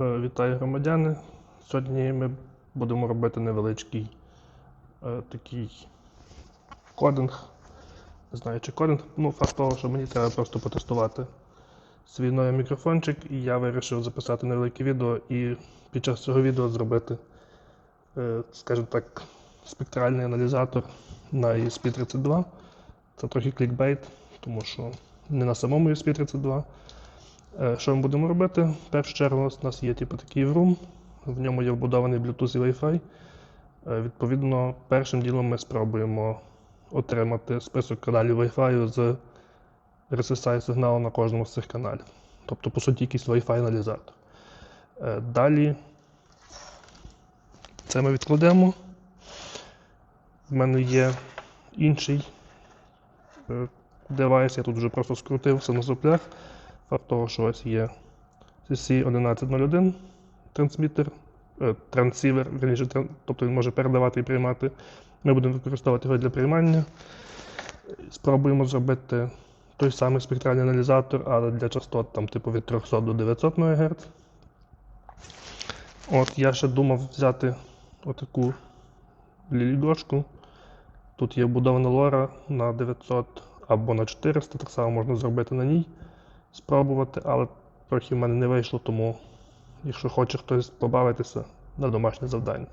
Е, Вітаю громадяни. Сьогодні ми будемо робити невеличкий е, такий кодинг. Не знаю, чи кодинг. Ну, факт того, що мені треба просто потестувати свій новий мікрофончик, і я вирішив записати невелике відео і під час цього відео зробити, е, скажімо так, спектральний аналізатор на ESP32. Це трохи клікбейт, тому що не на самому ESP32. Е, Що ми будемо робити? В першу чергу у нас- є типу, такий room, в ньому є вбудований Bluetooth і Wi-Fi. Е, Відповідно, першим ділом ми спробуємо отримати список каналів Wi-Fi з RSSI сигналу на кожному з цих каналів. Тобто, по суті, якийсь Wi-Fi аналізатор. Е, Далі це ми відкладемо. В мене є інший девайс, я тут вже просто скрутився на соплях. Факт того, що ось є CC1101 трансмітер, е, трансівер, верніше, тобто він може передавати і приймати. Ми будемо використовувати його для приймання. Спробуємо зробити той самий спектральний аналізатор, але для частот там, типу від 300 до 900 МГц. От я ще думав взяти отаку лілігошку. Тут є вбудована лора на 900 або на 400, так само можна зробити на ній спробувати, але трохи в мене не вийшло, тому якщо хоче хтось побавитися на домашнє завдання,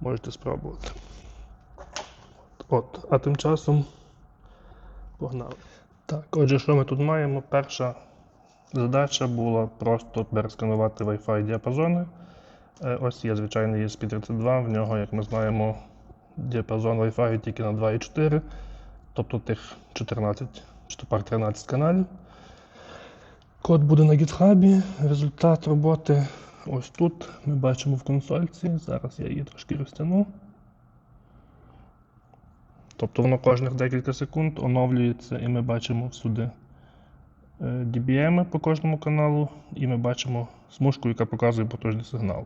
можете спробувати. От, а тим часом погнали. Так, отже, що ми тут маємо? Перша задача була просто пересканувати Wi-Fi діапазони. Е, Ось є звичайний ESP32, в нього, як ми знаємо, діапазон Wi-Fi тільки на 2,4, тобто тих 14 чи то пак 13 каналів. Код буде на GitHub. Результат роботи ось тут. Ми бачимо в консольці. Зараз я її трошки розтягну. Тобто воно кожних декілька секунд оновлюється, і ми бачимо всюди е, DBM по кожному каналу, і ми бачимо смужку, яка показує потужний сигнал.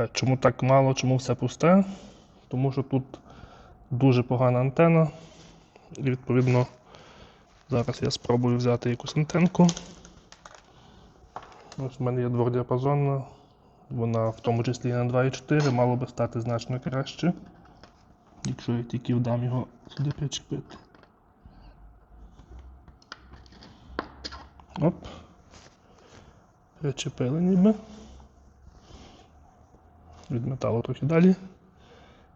Е, Чому так мало, чому все пусте? Тому що тут дуже погана антена. І відповідно зараз я спробую взяти якусь антенку. Ось в мене є двохдіапазонна, вона в тому числі і на 2,4 мало би стати значно краще, якщо я тільки вдам його сюди причепити. Оп. Причепили ніби. Від металу трохи далі.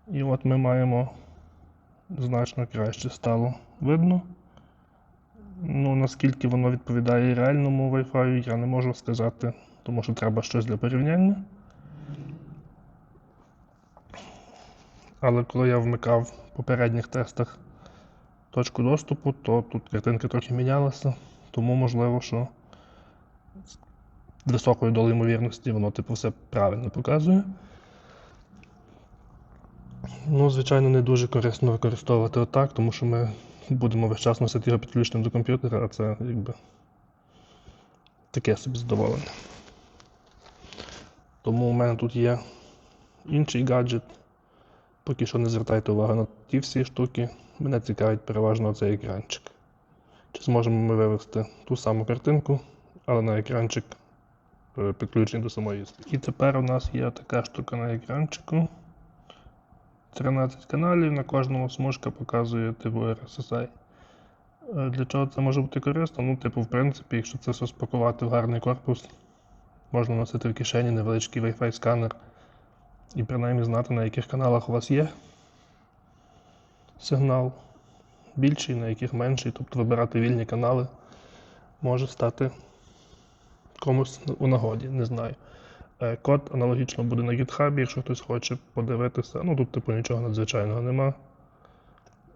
І от ми маємо значно краще стало видно. Ну, наскільки воно відповідає реальному Wi-Fi, я не можу сказати, тому що треба щось для порівняння. Але коли я вмикав в попередніх тестах точку доступу, то тут картинка трохи мінялася, тому можливо, що з високою долею ймовірності воно типу все правильно показує. Ну, звичайно, не дуже корисно використовувати отак, тому що ми будемо весь час носити його підключеним до комп'ютера, а це якби таке собі задоволення. Тому у мене тут є інший гаджет. Поки що не звертайте увагу на ті всі штуки. Мене цікавить переважно цей екранчик. Чи зможемо ми вивести ту саму картинку, але на екранчик е, підключений до самої. І тепер у нас є така штука на екранчику. 13 каналів, на кожному смужка показує типу RSSI. Е, Для чого це може бути корисно? Ну, типу, в принципі, якщо це все спакувати в гарний корпус, можна носити в кишені невеличкий Wi-Fi сканер і принаймні знати, на яких каналах у вас є сигнал більший, на яких менший, тобто вибирати вільні канали може стати комусь у нагоді, не знаю. Е, Код аналогічно буде на GitHub, якщо хтось хоче подивитися. Ну тут, типу, нічого надзвичайного нема.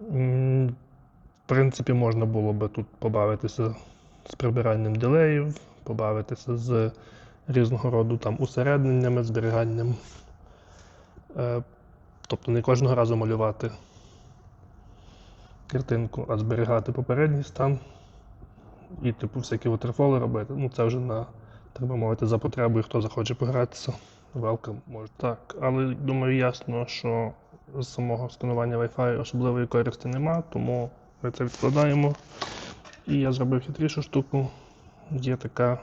В принципі, можна було би тут побавитися з прибиранням дилеїв, побавитися з різного роду там усередненнями, зберіганням. Е, Тобто не кожного разу малювати картинку, а зберігати попередній стан і, типу, всякі waterfall робити. Ну, це вже на так би мовити, за потребою, хто захоче погратися. Welcome, може. Так, але думаю, ясно, що з самого сканування Wi-Fi особливої користі нема, тому ми це відкладаємо. І я зробив хитрішу штуку. Є така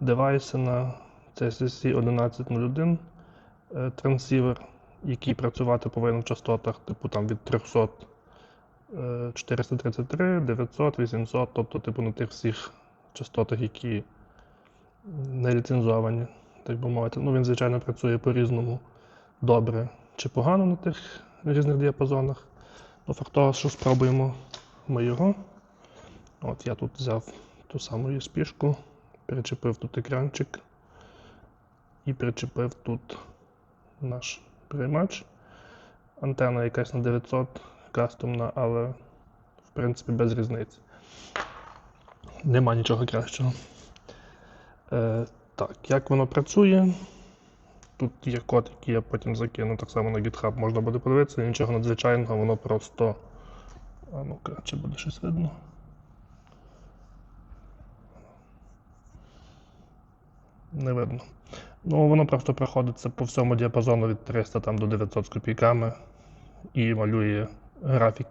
девайси на CSSC 1101 е, трансівер, який працювати повинен в частотах, типу там від 300 е, 433, 900, 800, тобто типу на тих всіх частотах, які не ліцензовані, так би мовити. Ну, він, звичайно, працює по-різному добре чи погано на тих різних діапазонах. Ну, факт того, що спробуємо ми його. От я тут взяв ту саму USB-шку, причепив тут екранчик і причепив тут наш приймач. Антена якась на 900 кастомна, але в принципі без різниці. Нема нічого кращого. Е, так, як воно працює? Тут є код, який я потім закину так само на GitHub, можна буде подивитися, нічого надзвичайного, воно просто. А ну-ка, чи буде щось видно? Не видно. Ну, воно просто проходиться по всьому діапазону від 300 там, до 900 з копійками і малює графік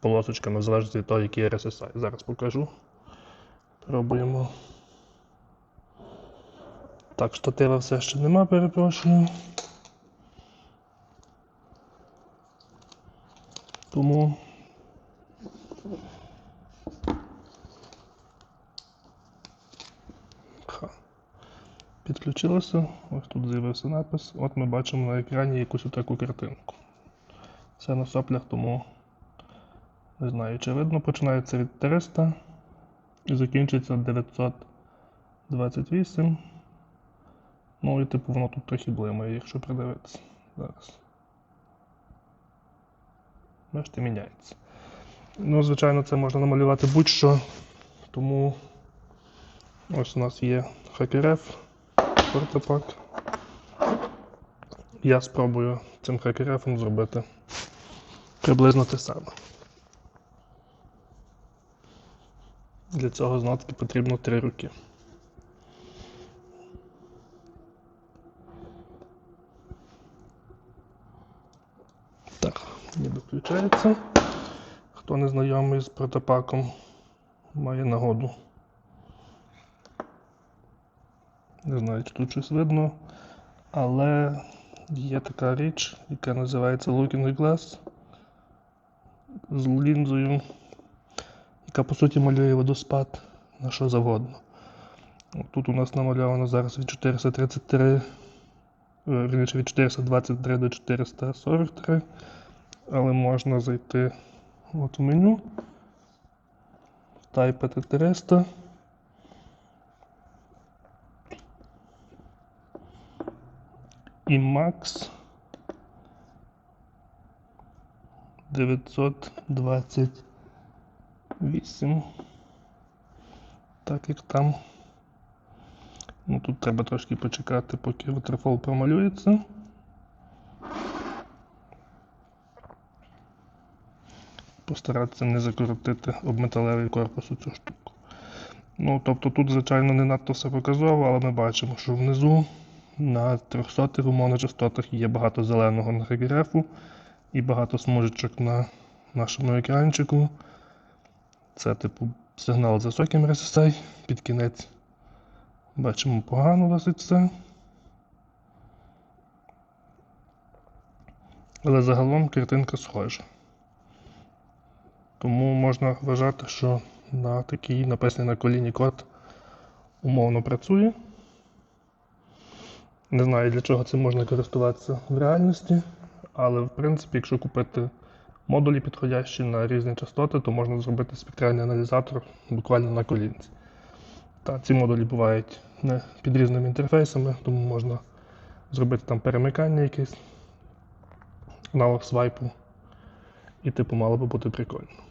полосочками в залежності від того, який RSSI. Зараз покажу. Пробуємо. Так, штатива все ще нема, перепрошую. Тому. Ха. Підключилося. Ось тут з'явився напис. От ми бачимо на екрані якусь таку картинку. Все на соплях, тому не знаю, чи видно. Починається від 300 і закінчується 928. Ну і типу воно тут трохи блимає, якщо придивитися. Зараз. Бачите, міняється. Ну, звичайно, це можна намалювати будь-що. Тому ось у нас є хакереф, портопак. Я спробую цим хакерефом зробити приблизно те саме. Для цього знати потрібно три руки. Так, ніби. Хто не знайомий з протопаком, має нагоду. Не знаю, чи тут щось видно, але є така річ, яка називається Looking Glass з лінзою, яка по суті малює водоспад на що завгодно. Тут у нас намальовано зараз від 433, е, від 423 до 443, але можна зайти от в меню, тайпати 300. І Max 928. Так як там. Ну тут треба трошки почекати, поки waterfall промалюється. Постаратися не закоротити об металевий корпус у цю штуку. Ну, тобто тут, звичайно, не надто все показово, але ми бачимо, що внизу на 300 умовно частотах є багато зеленого на регрефу і багато смужечок на нашому екранчику. Це, типу, сигнал з високим RSSI. Під кінець бачимо погано досить все. Але загалом картинка схожа. Тому можна вважати, що на такий написаний на коліні код умовно працює. Не знаю, для чого цим можна користуватися в реальності, але в принципі, якщо купити модулі підходящі на різні частоти, то можна зробити спектральний аналізатор буквально на колінці. Та ці модулі бувають не під різними інтерфейсами, тому можна зробити там перемикання якесь, аналог свайпу, і типу мало би бути прикольно.